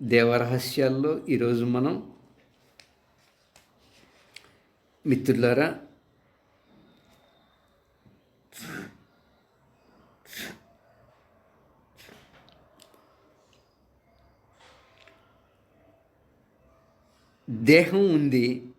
దేవ రహస్యాలు ఈరోజు మనం మిత్రులారా దేహం ఉంది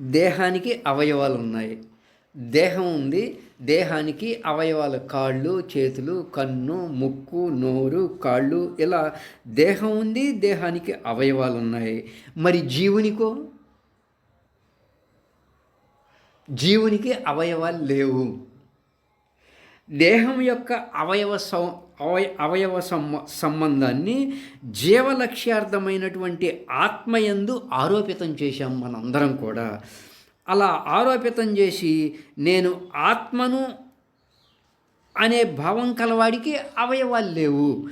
దేహానికి అవయవాలు ఉన్నాయి. దేహం ఉంది. దేహానికి అవయవాలు కాళ్ళు చేతులు కన్ను ముక్కు నోరు కాళ్ళు ఇలా దేహం ఉంది. దేహానికి అవయవాలు ఉన్నాయి. మరి జీవునికో? జీవునికి అవయవాలు లేవు. దేహం యొక్క అవయవ సం అవయ అవయవ సంబ సంబంధాన్ని జీవలక్ష్యార్థమైనటువంటి ఆత్మయందు ఆరోపితం చేశాం మనందరం కూడా. అలా ఆరోపితం చేసి నేను ఆత్మను అనే భావం కలవాడికి అవయవాలు లేవు.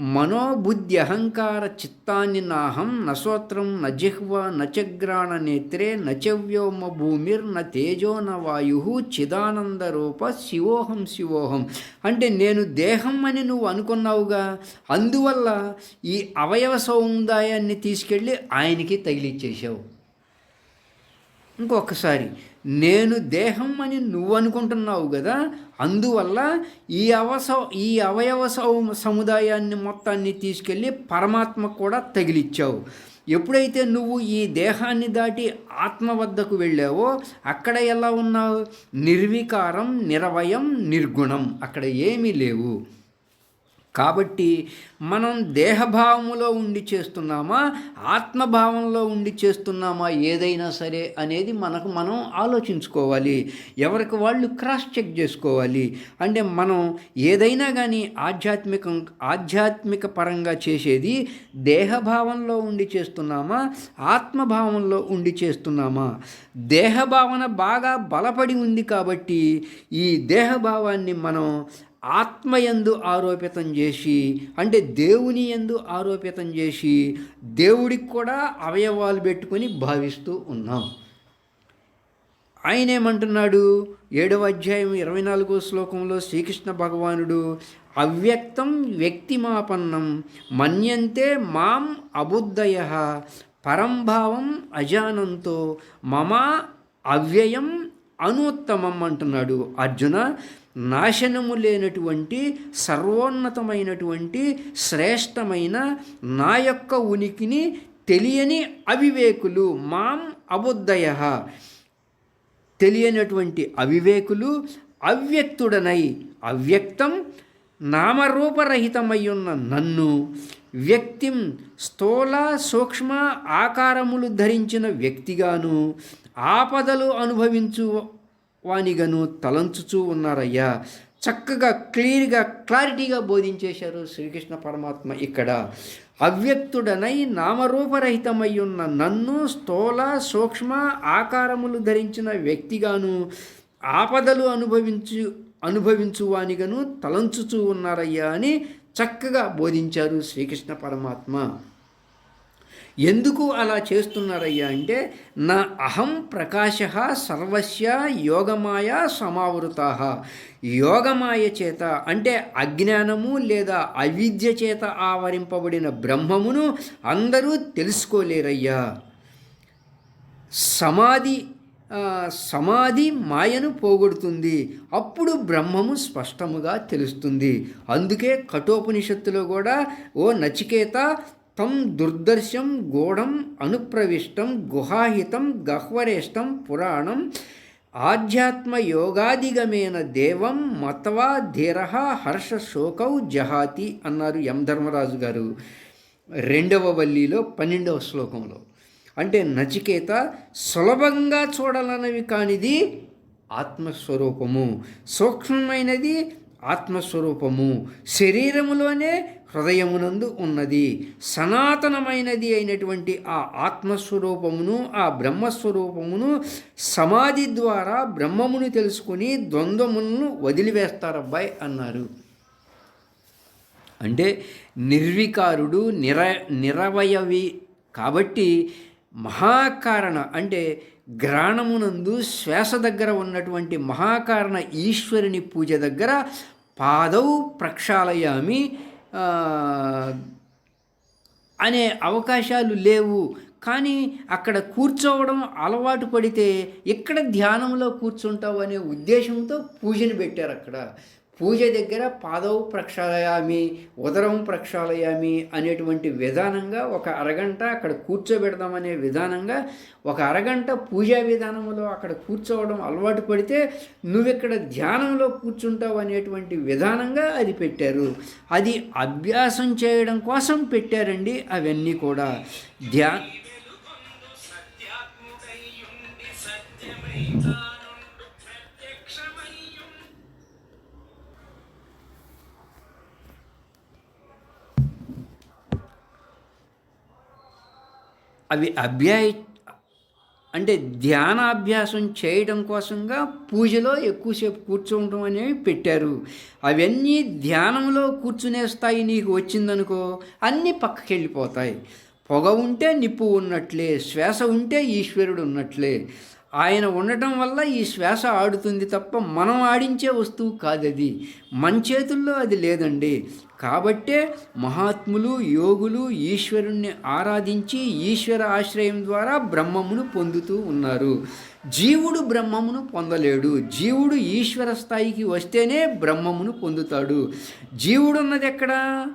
మనోబుద్ధి అహంకార చిత్తాన్ని నాహం నశ్రోత్రం న జిహ్వ నచగ్రాణ నేత్రే నచవ్యోమ భూమిర్ న తేజో న వాయు చిదానంద రూప శివోహం శివోహం. అంటే నేను దేహం అని నువ్వు అనుకున్నావుగా. అందువల్ల ఈ అవయవ సౌందాయాన్ని తీసుకెళ్ళి ఆయనకి తగిలిచ్చేసావు ఇంకొకసారి నేను దేహం అని నువ్వు అనుకుంటున్నావు కదా అందువల్ల ఈ అవస ఈ అవయవ సముదాయాన్ని మొత్తాన్ని తీసుకెళ్ళి పరమాత్మ కూడా తగిలిచ్చావు. ఎప్పుడైతే నువ్వు ఈ దేహాన్ని దాటి ఆత్మ వద్దకు వెళ్ళావో అక్కడ ఎలా ఉన్నావు? నిర్వికారం నిరవయం నిర్గుణం అక్కడ ఏమీ లేవు. కాబట్టి మనం దేహభావములో ఉండి చేస్తున్నామా ఆత్మభావంలో ఉండి చేస్తున్నామా ఏదైనా సరే అనేది మనకు మనం ఆలోచించుకోవాలి. ఎవరికి వాళ్ళు క్రాస్ చెక్ చేసుకోవాలి. అంటే మనం ఏదైనా కానీ ఆధ్యాత్మికం ఆధ్యాత్మిక పరంగా చేసేది దేహభావంలో ఉండి చేస్తున్నామా ఆత్మభావంలో ఉండి చేస్తున్నామా? దేహభావన బాగా బలపడి ఉంది కాబట్టి ఈ దేహభావాన్ని మనం ఆత్మయందు ఆరోపితం చేసి అంటే దేవుని యందు ఆరోపితం చేసి దేవుడికి కూడా అవయవాలు పెట్టుకొని భావిస్తూ ఉన్నాం. ఆయన ఏమంటున్నాడు? ఏడవ అధ్యాయం ఇరవై నాలుగో శ్లోకంలో శ్రీకృష్ణ భగవానుడు అవ్యక్తం వ్యక్తిమాపన్నం మన్యంతే మాం అబుద్ధయ పరంభావం అజానంతో మమా అవ్యయం అనుత్తమం అంటున్నాడు అర్జున. నాశనము లేనటువంటి సర్వోన్నతమైనటువంటి శ్రేష్టమైన నా యొక్క ఉనికిని తెలియని అవివేకులు మాం అబుద్ధయ. తెలియనటువంటి అవివేకులు అవ్యక్తుడనై అవ్యక్తం నామరూపరహితమయ్యున్న నన్ను వ్యక్తిం స్థూల సూక్ష్మ ఆకారములు ధరించిన వ్యక్తిగాను ఆపదలు అనుభవించు వానిగను తలంచుచూ ఉన్నారయ్యా. చక్కగా క్లియర్గా క్లారిటీగా బోధించేశారు శ్రీకృష్ణ పరమాత్మ ఇక్కడ. అవ్యక్తుడనై నామరూపరహితమై ఉన్న నన్ను స్థూల సూక్ష్మ ఆకారములు ధరించిన వ్యక్తిగాను ఆపదలు అనుభవించు అనుభవించువానిగను తలంచుచూ ఉన్నారయ్యా అని చక్కగా బోధించారు శ్రీకృష్ణ పరమాత్మ. ఎందుకు అలా చేస్తున్నారయ్యా అంటే నా అహం ప్రకాశ సర్వస్య యోగమాయ సమావృత. యోగమాయ చేత అంటే అజ్ఞానము లేదా అవిద్య చేత ఆవరింపబడిన బ్రహ్మమును అందరూ తెలుసుకోలేరయ్యా. సమాధి సమాధి మాయను పోగొడుతుంది. అప్పుడు బ్రహ్మము స్పష్టముగా తెలుస్తుంది. అందుకే కఠోపనిషత్తులో కూడా ఓ నచికేత తం దుర్దర్శం గూఢం అనుప్రవిష్టం గుహాహితం గహ్వరేష్టం పురాణం ఆధ్యాత్మ యోగాదిగమేన దేవం మతవా ధీర హర్ష శోకౌ జహాతి అన్నారు ఎం ధర్మరాజు గారు రెండవ వల్లిలో పన్నెండవ శ్లోకంలో. అంటే నచికేత సులభంగా చూడాలన్నవి కానిది ఆత్మస్వరూపము సూక్ష్మమైనది ఆత్మస్వరూపము శరీరములోనే హృదయమునందు ఉన్నది. సనాతనమైనది అయినటువంటి ఆ ఆత్మస్వరూపమును ఆ బ్రహ్మస్వరూపమును సమాధి ద్వారా బ్రహ్మమును తెలుసుకుని ద్వంద్వములను వదిలివేస్తారబ్బాయి అన్నారు. అంటే నిర్వికారుడు నిర నిరవయవి కాబట్టి మహాకారణ అంటే గ్రాణమునందు శ్వాస దగ్గర ఉన్నటువంటి మహాకారణ ఈశ్వరుని పూజ దగ్గర పాదౌ ప్రక్షాళయామి అనే అవకాశాలు లేవు. కానీ అక్కడ కూర్చోవడం అలవాటు పడితే ఇక్కడ ధ్యానంలో కూర్చుంటావు అనే ఉద్దేశంతో పూజను పెట్టారు అక్కడ పూజ దగ్గర పాదవు ప్రక్షాళయామి ఉదరం ప్రక్షాళయామి అనేటువంటి విధానంగా ఒక అరగంట అక్కడ కూర్చోబెడదామనే విధానంగా ఒక అరగంట పూజా విధానంలో అక్కడ కూర్చోవడం అలవాటు పడితే నువ్విక్కడ ధ్యానంలో కూర్చుంటావు అనేటువంటి విధానంగా అది పెట్టారు. అది అభ్యాసం చేయడం కోసం పెట్టారండి అవన్నీ కూడా. ధ్యా అవి అభ్యాయ అంటే ధ్యానాభ్యాసం చేయడం కోసంగా పూజలో ఎక్కువసేపు కూర్చోవడం అనేవి పెట్టారు. అవన్నీ ధ్యానంలో కూర్చునే స్థాయి నీకు వచ్చిందనుకో అన్నీ పక్కకి వెళ్ళిపోతాయి పొగ ఉంటే నిప్పు ఉన్నట్లే శ్వాస ఉంటే ఈశ్వరుడు ఉన్నట్లే. ఆయన ఉండటం వల్ల ఈ శ్వాస ఆడుతుంది తప్ప మనం ఆడించే వస్తువు కాదది. మన చేతుల్లో అది లేదండి. కాబట్టే మహాత్ములు యోగులు ఈశ్వరుణ్ణి ఆరాధించి ఈశ్వర ఆశ్రయం ద్వారా బ్రహ్మమును పొందుతూ ఉన్నారు. జీవుడు బ్రహ్మమును పొందలేడు. జీవుడు ఈశ్వర స్థాయికి వస్తేనే బ్రహ్మమును పొందుతాడు. జీవుడున్నది ఎక్కడా?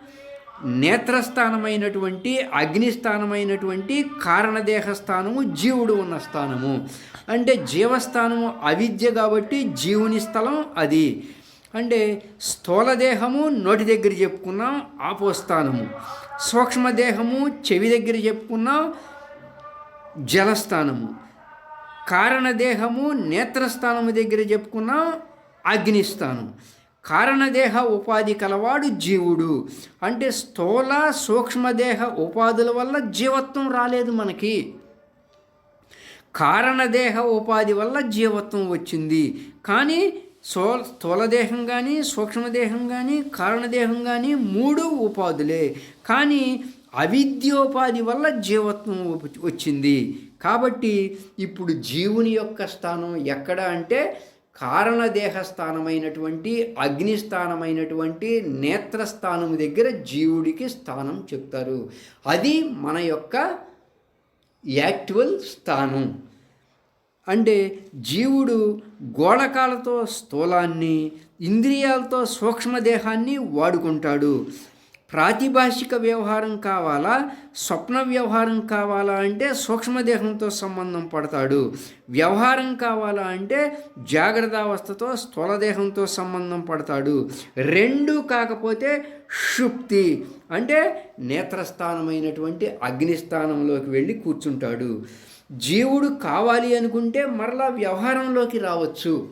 నేత్రస్థానమైనటువంటి అగ్నిస్థానమైనటువంటి కారణదేహ స్థానము జీవుడు ఉన్న స్థానము. అంటే జీవస్థానము అవిద్య కాబట్టి జీవుని స్థలం అది. అంటే స్థూలదేహము నోటి దగ్గర చెప్పుకున్నాం ఆపోస్థానము సూక్ష్మదేహము చెవి దగ్గర చెప్పుకున్నాం జలస్థానము. కారణదేహము నేత్రస్థానము దగ్గర చెప్పుకున్నాం అగ్నిస్థానం కారణదేహ ఉపాధి కలవాడు జీవుడు. అంటే స్థూల సూక్ష్మదేహ ఉపాధుల వల్ల జీవత్వం రాలేదు మనకి. కారణదేహ ఉపాధి వల్ల జీవత్వం వచ్చింది. కానీ సో స్థూలదేహం కానీ సూక్ష్మదేహం కానీ కారణదేహం కానీ మూడు ఉపాధులే. కానీ అవిద్యోపాధి వల్ల జీవత్వం వచ్చింది. కాబట్టి ఇప్పుడు జీవుని యొక్క స్థానం ఎక్కడ అంటే కారణదేహస్థానమైనటువంటి అగ్నిస్థానమైనటువంటి అగ్ని నేత్రస్థానం దగ్గర జీవుడికి స్థానం చెప్తారు. అది మన యొక్క యాక్చువల్ స్థానం. అంటే జీవుడు గోళకాలతో స్థూలాన్ని ఇంద్రియాలతో సూక్ష్మదేహాన్ని వాడుకుంటాడు. ప్రాతిభాషిక వ్యవహారం కావాలా? స్వప్న వ్యవహారం కావాలా అంటే సూక్ష్మదేహంతో సంబంధం పడతాడు. వ్యవహారం కావాలా అంటే జాగ్రత్తావస్థతో స్థూలదేహంతో సంబంధం పడతాడు. రెండు కాకపోతే షుప్తి అంటే నేత్రస్థానమైనటువంటి అగ్నిస్థానంలోకి వెళ్ళి కూర్చుంటాడు. జీవుడు కావాలి అనుకుంటే మరలా వ్యవహారంలోకి రావచ్చు.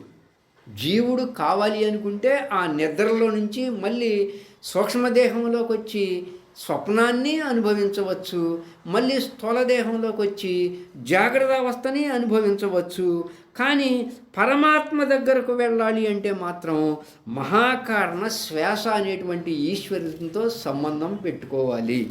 జీవుడు కావాలి అనుకుంటే ఆ నిద్రలో నుంచి మళ్ళీ సూక్ష్మదేహంలోకి వచ్చి స్వప్నాన్ని అనుభవించవచ్చు మళ్ళీ స్థూలదేహంలోకి వచ్చి జాగ్రత్త అవస్థని అనుభవించవచ్చు. కానీ పరమాత్మ దగ్గరకు వెళ్ళాలి అంటే మాత్రం మహాకారణ శ్వాస అనేటువంటి ఈశ్వరునితో సంబంధం పెట్టుకోవాలి.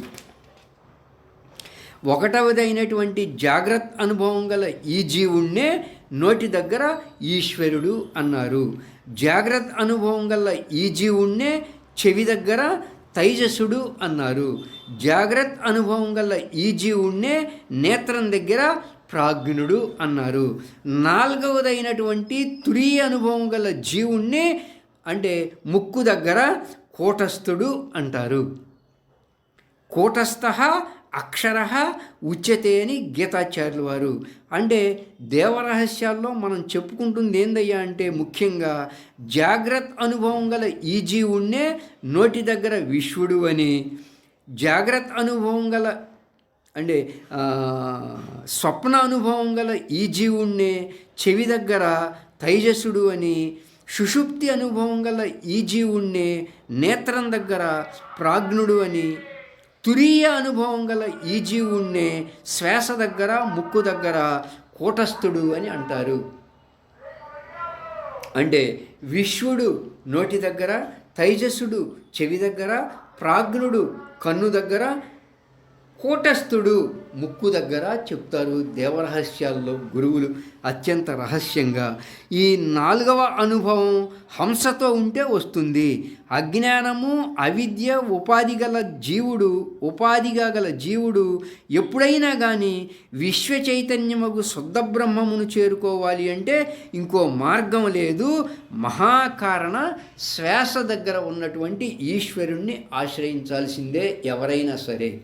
ఒకటవదైనటువంటి జాగ్రత్త అనుభవం గల ఈ జీవుణ్ణే నోటి దగ్గర ఈశ్వరుడు అన్నారు. జాగ్రత్త అనుభవం గల ఈ జీవుణ్ణే చెవి దగ్గర తైజసుడు అన్నారు. జాగ్రత్త అనుభవం గల ఈ జీవుణ్ణే నేత్రం దగ్గర ప్రాజ్ఞుడు అన్నారు. నాలుగవదైనటువంటి తురీయ అనుభవం గల జీవుణ్ణి అంటే ముక్కు దగ్గర కూటస్థుడు అంటారు. కూటస్థ అక్షర ఉచ్యతే అని గీతాచార్యుల వారు. అంటే దేవరహస్యాల్లో మనం చెప్పుకుంటుంది ఏందయ్యా అంటే ముఖ్యంగా జాగ్రత్త అనుభవం గల ఈ జీవుణ్ణే నోటి దగ్గర విశ్వడు అని. జాగ్రత్త అనుభవం గల అంటే స్వప్న అనుభవం గల ఈ జీవుణ్ణే చెవి దగ్గర తైజసుడు అని. సుషుప్తి అనుభవం గల ఈ జీవుణ్ణే నేత్రం దగ్గర ప్రాజ్ఞుడు అని. తురీయ అనుభవం గల ఈ జీవుణ్ణే శ్వాస దగ్గర ముక్కు దగ్గర కూటస్థుడు అని అంటారు. అంటే విశ్వడు నోటి దగ్గర తైజస్సుడు చెవి దగ్గర ప్రాజ్ఞుడు కన్ను దగ్గర కూటస్థుడు ముక్కు దగ్గర చెప్తారు దేవరహస్యాల్లో గురువులు అత్యంత రహస్యంగా. ఈ నాలుగవ అనుభవం హంసతో ఉంటే వస్తుంది. అజ్ఞానము అవిద్య ఉపాధి గల జీవుడు ఉపాధిగా గల జీవుడు ఎప్పుడైనా కానీ విశ్వ చైతన్యముకు శుద్ధ బ్రహ్మమును చేరుకోవాలి అంటే ఇంకో మార్గం లేదు. మహాకారణ శ్వాస దగ్గర ఉన్నటువంటి ఈశ్వరుణ్ణి ఆశ్రయించాల్సిందే ఎవరైనా సరే.